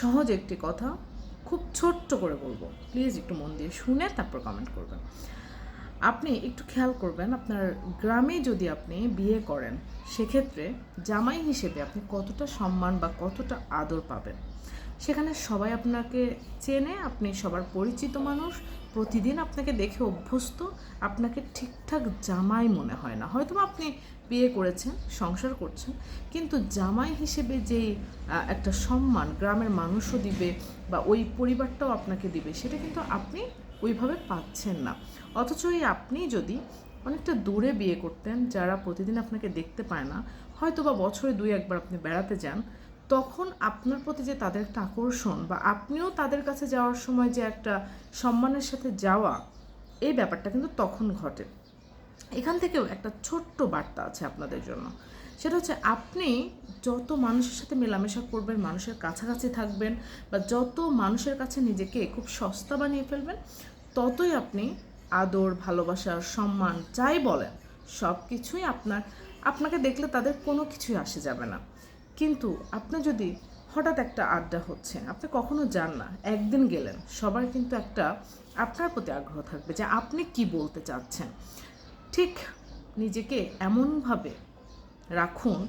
সহজ একটি কথা, খুব ছোট্ট করে বলব। প্লিজ একটু মন দিয়ে শুনে তারপর কমেন্ট করবেন। আপনি একটু খেয়াল করবেন, আপনার গ্রামে যদি আপনি বিয়ে করেন, সেক্ষেত্রে জামাই হিসেবে আপনি কতটা সম্মান বা কতটা আদর পাবেন? সেখানে সবাই আপনাকে চেনে আপনি সবার পরিচিত মানুষ প্রতিদিন আপনাকে দেখে অভ্যস্ত আপনাকে ঠিকঠাক জামাই মনে হয় না। হয়তো আপনি বিয়ে করেছেন সংসার করছেন কিন্তু জামাই হিসেবে আহ, একটা সম্মান গ্রামের মানুষও দিবে বা ওই পরিবারটাও আপনাকে দিবে সেটা কিন্তু আপনি ওইভাবে পাচ্ছেন না। অথচ এই আপনি যদি অনেকটা দূরে বিয়ে করতেন যারা প্রতিদিন আপনাকে দেখতে পায় না হয়তো বা বছরে দুই একবার আপনি বেড়াতে যান তখন আপনার প্রতি যে তাদের একটা আকর্ষণ বা আপনিও তাদের কাছে যাওয়ার সময় যে একটা সম্মানের সাথে যাওয়া, এই ব্যাপারটা কিন্তু তখন ঘটে। এখান থেকেও একটা ছোট্ট বার্তা আছে আপনাদের জন্য। সেটা হচ্ছে আপনি যত মানুষের সাথে মেলামেশা করবেন, মানুষের কাছাকাছি থাকবেন বা যত মানুষের কাছে নিজেকে খুব সস্তা বানিয়ে ফেলবেন, ততই আপনি আদর, ভালোবাসা, সম্মান যাই বলেন সব কিছুই আপনার, আপনাকে দেখলে তাদের কোনো কিছুই আসে যাবে না। কিন্তু আপনি যদি হঠাৎ একটা আড্ডা হচ্ছে, আপনি কখনো যান না, একদিন গেলেন, সবার কিন্তু একটা আপনার প্রতি আগ্রহ থাকবে যে আপনি কি বলতে চাচ্ছেন। ঠিক নিজেকে এমনভাবে রাখুন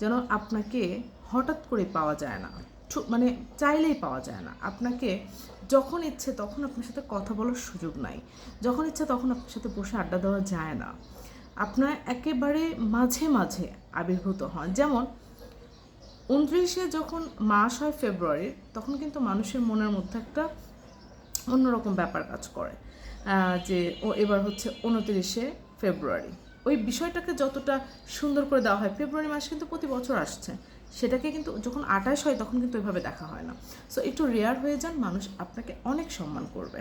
যেন আপনাকে হঠাৎ করে পাওয়া যায় না মানে চাইলেই পাওয়া যায় না। আপনাকে যখন ইচ্ছে তখন আপনার সাথে কথা বলার সুযোগ নাই, যখন ইচ্ছে তখন আপনার সাথে বসে আড্ডা দেওয়া যায় না। আপনার একেবারে মাঝে মাঝে আবির্ভূত হন, যেমন উনত্রিশে যখন মাস হয় ফেব্রুয়ারির তখন কিন্তু মানুষের মনের মধ্যে একটা অন্যরকম ব্যাপার কাজ করে যে ও এবার হচ্ছে উনত্রিশে ফেব্রুয়ারি। ওই বিষয়টাকে যতটা সুন্দর করে দেওয়া হয়, ফেব্রুয়ারি মাস কিন্তু প্রতি বছর আসছে, সেটাকে কিন্তু যখন আঠাশ হয় তখন কিন্তু ওইভাবে দেখা হয় না। সো একটু রেয়ার হয়ে যান, মানুষ আপনাকে অনেক সম্মান করবে।